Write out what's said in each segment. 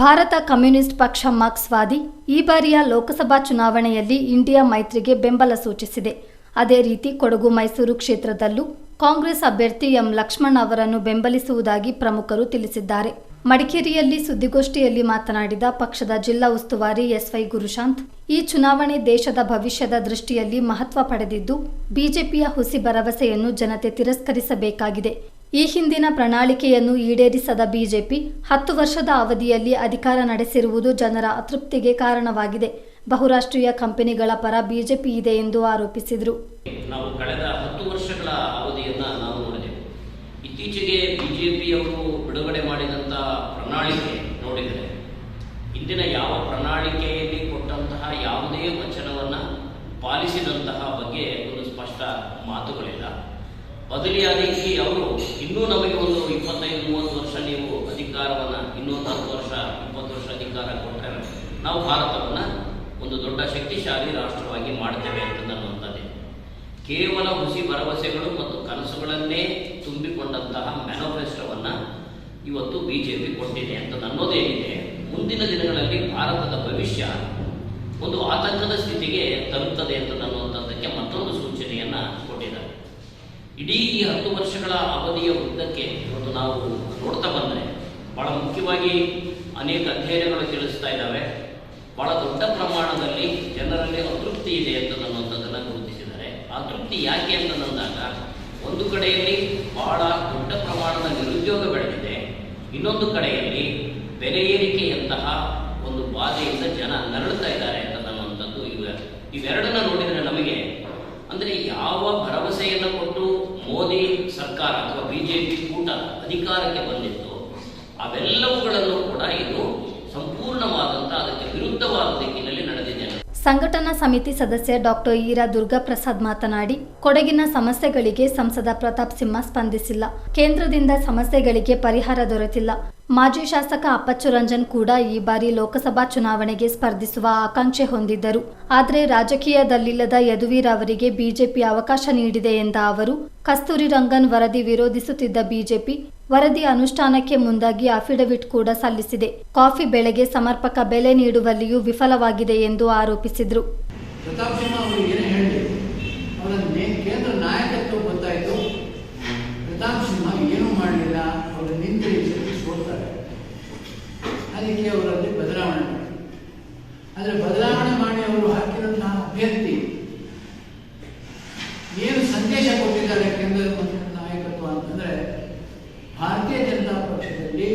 Bharat communist ಪಕ್ಷ ಮಾರ್ಕ್ಸ್ವಾದಿ ಈ ಬಾರಿಯ ಲೋಕಸಭಾ ಚುನಾವಣೆಯಲ್ಲಿ ಇಂಡಿಯಾ ಮೈತ್ರಿಗೆ ಬೆಂಬಲ ಸೂಚಿಸಿದೆ. ಅದೇ ರೀತಿ ಕೊಡಗು ಮೈಸೂರು ಕ್ಷೇತ್ರದಲ್ಲೂ ಕಾಂಗ್ರೆಸ್ ಅಭ್ಯರ್ಥಿ ಎಂ ಲಕ್ಷ್ಮಣ್ ಅವರನ್ನು ಬೆಂಬಲಿಸುವುದಾಗಿ ಪ್ರಮುಖರು ತಿಳಿಸಿದ್ದಾರೆ. ಮಡಿಕೇರಿಯಲ್ಲಿ ಸುದ್ದಿಗೋಷ್ಠಿಯಲ್ಲಿ ಮಾತನಾಡಿದ ಪಕ್ಷದ ಜಿಲ್ಲಾ ಉಸ್ತುವಾರಿ ಎಸ್ವೈ ಗುರುಶಾಂತ್, ಈ ಚುನಾವಣೆ ದೇಶದ ಭವಿಷ್ಯದ ದೃಷ್ಟಿಯಲ್ಲಿ ಮಹತ್ವ ಪಡೆದಿದ್ದು, ಬಿಜೆಪಿಯ ಹುಸಿ ಭರವಸೆಯನ್ನು ಜನತೆ ತಿರಸ್ಕರಿಸಬೇಕಾಗಿದೆ. ಈ ಹಿಂದಿನ ಪ್ರಣಾಳಿಕೆಯನ್ನು ಈಡೇರಿಸದ ಬಿಜೆಪಿ ಹತ್ತು ವರ್ಷದ ಅವಧಿಯಲ್ಲಿ ಅಧಿಕಾರ ನಡೆಸಿರುವುದು ಜನರ ಅತೃಪ್ತಿಗೆ ಕಾರಣವಾಗಿದೆ. ಬಹುರಾಷ್ಟ್ರೀಯ ಕಂಪನಿಗಳ ಪರ ಬಿಜೆಪಿ ಇದೆ ಎಂದು ಆರೋಪಿಸಿದರು. ನಾವು ಕಳೆದ ಹತ್ತು ವರ್ಷಗಳ ಅವಧಿಯನ್ನು ನಾವು ನೋಡಿದೆವು ಇತ್ತೀಚೆಗೆ ಬಿಜೆಪಿಯವರು ಬಿಡುಗಡೆ ಮಾಡಿದಂಥ ಪ್ರಣಾಳಿಕೆ ನೋಡಿದರೆ, ಇಂದಿನ ಯಾವ ಪ್ರಣಾಳಿಕೆಯಲ್ಲಿ ಕೊಟ್ಟಂತಹ ಯಾವುದೇ ವಚನವನ್ನು ಪಾಲಿಸಿದಂತಹ ಬಗ್ಗೆ ಒಂದು ಸ್ಪಷ್ಟ ಮಾತುಗಳಿಲ್ಲ. ಬದಲಿಯಾಗಿ ಅವರು ಇನ್ನೂ ನಮಗೆ ಒಂದು ಇಪ್ಪತ್ತೈದು, ಮೂವತ್ತು ವರ್ಷ ನೀವು ಅಧಿಕಾರವನ್ನು, ಇನ್ನೂ ಹತ್ತು ವರ್ಷ, ಇಪ್ಪತ್ತು ವರ್ಷ ಅಧಿಕಾರ ಕೊಟ್ಟರೆ ನಾವು ಭಾರತವನ್ನು ಒಂದು ದೊಡ್ಡ ಶಕ್ತಿಶಾಲಿ ರಾಷ್ಟ್ರವಾಗಿ ಮಾಡ್ತೇವೆ ಅಂತ ಅನ್ನುವಂಥದ್ದೇ. ಕೇವಲ ಹುಸಿ ಭರವಸೆಗಳು ಮತ್ತು ಕನಸುಗಳನ್ನೇ ತುಂಬಿಕೊಂಡಂತಹ ಮ್ಯಾನಿಫೆಸ್ಟೋವನ್ನು ಇವತ್ತು ಬಿ ಜೆ ಪಿ ಕೊಟ್ಟಿದೆ ಅಂತ ನನ್ನೋದೇನಿದೆ ಮುಂದಿನ ದಿನಗಳಲ್ಲಿ ಭಾರತದ ಭವಿಷ್ಯ ಒಂದು ಆತಂಕದ ಸ್ಥಿತಿಗೆ ತರುತ್ತದೆ ಅಂತ ನನ್ನುವಂಥದ್ದಕ್ಕೆ ಮತ್ತೊಂದು ಸೂಚನೆಯನ್ನು ಕೊಟ್ಟಿದ್ದಾರೆ. ಇಡೀ ಈ ಹತ್ತು ವರ್ಷಗಳ ಅವಧಿಯ ಉದ್ದಕ್ಕೆ ಇವತ್ತು ನಾವು ನೋಡ್ತಾ ಬಂದರೆ ಬಹಳ ಮುಖ್ಯವಾಗಿ ಅನೇಕ ಅಧ್ಯಯನಗಳು ತಿಳಿಸ್ತಾ ಇದ್ದಾವೆ. ಬಹಳ ದೊಡ್ಡ ಪ್ರಮಾಣದಲ್ಲಿ ಜನರಲ್ಲಿ ಅತೃಪ್ತಿ ಇದೆ ಅಂತ ಅನ್ನುವಂಥದ್ದನ್ನು ಗುರುತಿಸಿದ್ದಾರೆ. ಆ ತೃಪ್ತಿ ಯಾಕೆ ಅಂತ ಅಂದಾಗ ಒಂದು ಕಡೆಯಲ್ಲಿ ಬಹಳ ದೊಡ್ಡ ಪ್ರಮಾಣದ ನಿರುದ್ಯೋಗ ಬೆಳೆದಿದೆ. ಇನ್ನೊಂದು ಕಡೆಯಲ್ಲಿ ಬೆಲೆ ಏರಿಕೆಯಂತಹ ಒಂದು ಬಾಧೆಯಿಂದ ಜನ ನರಳುತ್ತಾ ಇದ್ದಾರೆ ಅಂತ ಇವೆ ಇವ. ಇವೆರಡನ್ನ ನೋಡಿದರೆ ನಮಗೆ, ಅಂದರೆ ಯಾವ ಭರವಸೆಯನ್ನು ಕೊಟ್ಟು ಮೋದಿ ಸರ್ಕಾರ ಅಥವಾ ಬಿಜೆಪಿ ಕೂಟ ಅಧಿಕಾರಕ್ಕೆ ಬಂದಿತ್ತು, ಅವೆಲ್ಲವುಗಳನ್ನು ಕೂಡ ಇದು ಸಂಪೂರ್ಣವಾದಂತಹ ಅದಕ್ಕೆ ವಿರುದ್ಧವಾದ ದಿಕ್ಕಿನಲ್ಲಿ ನಡೆದಿದೆ ಸಂಘಟನಾ ಸಮಿತಿ ಸದಸ್ಯ ಡಾಕ್ಟರ್ ಈರಾ ದುರ್ಗಾಪ್ರಸಾದ್ ಮಾತನಾಡಿ, ಕೊಡಗಿನ ಸಮಸ್ಯೆಗಳಿಗೆ ಸಂಸದ ಪ್ರತಾಪ್ ಸಿಂಹ ಸ್ಪಂದಿಸಿಲ್ಲ. ಕೇಂದ್ರದಿಂದ ಸಮಸ್ಯೆಗಳಿಗೆ ಪರಿಹಾರ ದೊರೆತಿಲ್ಲ. ಮಾಜಿ ಶಾಸಕ ಅಪ್ಪಚ್ಚು ರಂಜನ್ ಕೂಡ ಈ ಬಾರಿ ಲೋಕಸಭಾ ಚುನಾವಣೆಗೆ ಸ್ಪರ್ಧಿಸುವ ಆಕಾಂಕ್ಷೆ ಹೊಂದಿದ್ದರು. ಆದರೆ ರಾಜಕೀಯದಲ್ಲಿಲ್ಲದ ಯದುವೀರ್ ಅವರಿಗೆ ಬಿಜೆಪಿ ಅವಕಾಶ ನೀಡಿದೆ ಎಂದ ಅವರು, ಕಸ್ತೂರಿ ರಂಗನ್ ವರದಿ ವಿರೋಧಿಸುತ್ತಿದ್ದ ಬಿಜೆಪಿ, ವರದಿ ಅನುಷ್ಠಾನಕ್ಕೆ ಮುಂದಾಗಿ ಅಫಿಡವಿಟ್ ಕೂಡ ಸಲ್ಲಿಸಿದೆ. ಕಾಫಿ ಬೆಳೆಗೆ ಸಮರ್ಪಕ ಬೆಲೆ ನೀಡುವಲ್ಲಿಯೂ ವಿಫಲವಾಗಿದೆ ಎಂದು ಆರೋಪಿಸಿದರು ಪ್ರತಾಪ್ ಸಿಂಹ ಅವರು ಏನೇ ಹೇಳಿ ಅವರ ನೇ- ಕೇಂದ್ರ ನಾಯಕತ್ವ ಗೊತ್ತಾಯಿತು ಪ್ರತಾಪ್ ಸಿಂಹ ಏನೂ ಮಾಡಲಿಲ್ಲ ಅವರು ನಿಂತು ಈ ಸತಿ ಸೋಲ್ತಾರೆ ಅದಕ್ಕೆ ಅವರಲ್ಲಿ ಬದಲಾವಣೆ ಮಾಡಿ ಆದರೆ ಬದಲಾವಣೆ ಮಾಡಿ ಅವರು ಹಾಕಿದಂತಹ ಅಭ್ಯರ್ಥಿ ಏನು ಸಂದೇಶ ಕೊಟ್ಟಿದ್ದಾರೆ ಕೇಂದ್ರ ಮಂತ್ರಿ ನಾಯಕತ್ವ ಅಂತಂದ್ರೆ ಭಾರತೀಯ ಜನತಾ ಪಕ್ಷದಲ್ಲಿ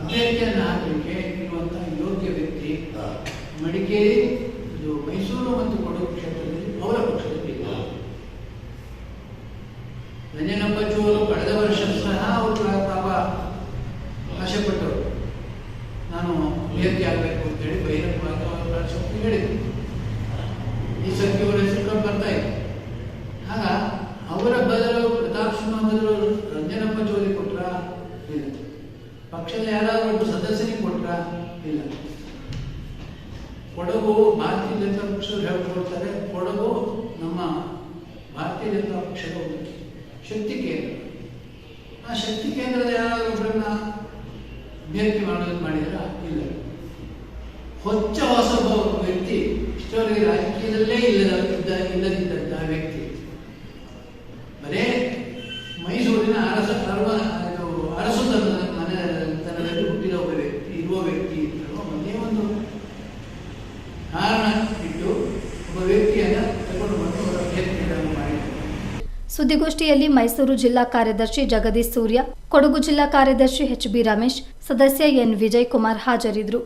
ಅಭ್ಯರ್ಥಿಯನ್ನು ಹಾಕಲಿಕ್ಕೆ ಇರುವಂತಹ ಯೋಗ್ಯ ವ್ಯಕ್ತಿ ಮಡಿಕೇರಿ ಇದು ಮೈಸೂರು ಮತ್ತು ಕೊಡಗು ಕ್ಷೇತ್ರದಲ್ಲಿ ಅವರ ಪಕ್ಷದಲ್ಲಿ ಇದ್ದಾರೆ. ರಂಜನಪ್ಪಚ್ಚು ಅವರು ಕಳೆದ ವರ್ಷ ಸಹ ಅವರು ಪಾಪ ಆಶೆಪಟ್ಟರು ನಾನು ಅಭ್ಯರ್ಥಿ ಆಗಬೇಕು ಅಂತೇಳಿ ಬಹಿರಂಗವಾಗಿ ಅವರ ರಾಷ್ಟ್ರಪತಿ ಹೇಳಿದರು ಈ ಸರ್ತಿ ಅವರ ಬರ್ತಾ ಇದೆ. ಆಗ ಅವರ ಬದಲು ಪ್ರತಾಪ್ ಸಿಂಹ ಬದಲು ರಂಜನಪ್ಪ ಜೋಲಿ ಕೊಟ್ರ? ಇಲ್ಲ. ಪಕ್ಷದ ಯಾರಾದರೂ ಒಬ್ಬ ಸದಸ್ಯನಿಗೆ ಕೊಟ್ರ? ಇಲ್ಲ. ಕೊಡಗು ಭಾರತೀಯ ಜನತಾ ಪಕ್ಷದವ್ರು ಹೇಳ್ಕೊಡ್ತಾರೆ ಕೊಡಗು ನಮ್ಮ ಭಾರತೀಯ ಜನತಾ ಪಕ್ಷದ ಶಕ್ತಿ ಕೇಂದ್ರ. ಆ ಶಕ್ತಿ ಕೇಂದ್ರದ ಯಾರಾದರೂ ಒಬ್ಬರನ್ನ ಅಭ್ಯರ್ಥಿ ಮಾಡೋದು ಮಾಡಿದ್ರ? ಇಲ್ಲ. ಹೊಚ್ಚ ಹೊಸ ಒಬ್ಬ ವ್ಯಕ್ತಿ ಇಷ್ಟವರೆಗೆ ರಾಜಕೀಯದಲ್ಲೇ ಇಲ್ಲದ ಇದ್ದ ಇಲ್ಲದಿದ್ದಂತಹ ವ್ಯಕ್ತಿ. ಬರೇ ಮೈಸೂರಿನ ಅರಸ ಅರವ ಅರಸು ತನ್ನ ಮನೆ ಮನೆತನದಲ್ಲಿ ಹುಟ್ಟಿದ ಒಬ್ಬ ವ್ಯಕ್ತಿ, ಇರುವ ವ್ಯಕ್ತಿ ಅನ್ನೋ ಒಂದೇ ಒಂದು ಕಾರಣ ಇಟ್ಟು ಒಬ್ಬ ವ್ಯಕ್ತಿಯನ್ನ ತಗೊಂಡು ಬಂದು ಅವರ ಅಭ್ಯರ್ಥಿಗಳನ್ನು ಮಾಡಿದ್ದಾರೆ ಸುದ್ದಿಗೋಷ್ಠಿಯಲ್ಲಿ ಮೈಸೂರು ಜಿಲ್ಲಾ ಕಾರ್ಯದರ್ಶಿ ಜಗದೀಶ್ ಸೂರ್ಯ, ಕೊಡಗು ಜಿಲ್ಲಾ ಕಾರ್ಯದರ್ಶಿ ಎಚ್ ಬಿ ರಮೇಶ್, ಸದಸ್ಯ ಎನ್ ವಿಜಯ್ ಕುಮಾರ್ ಹಾಜರಿದ್ದರು.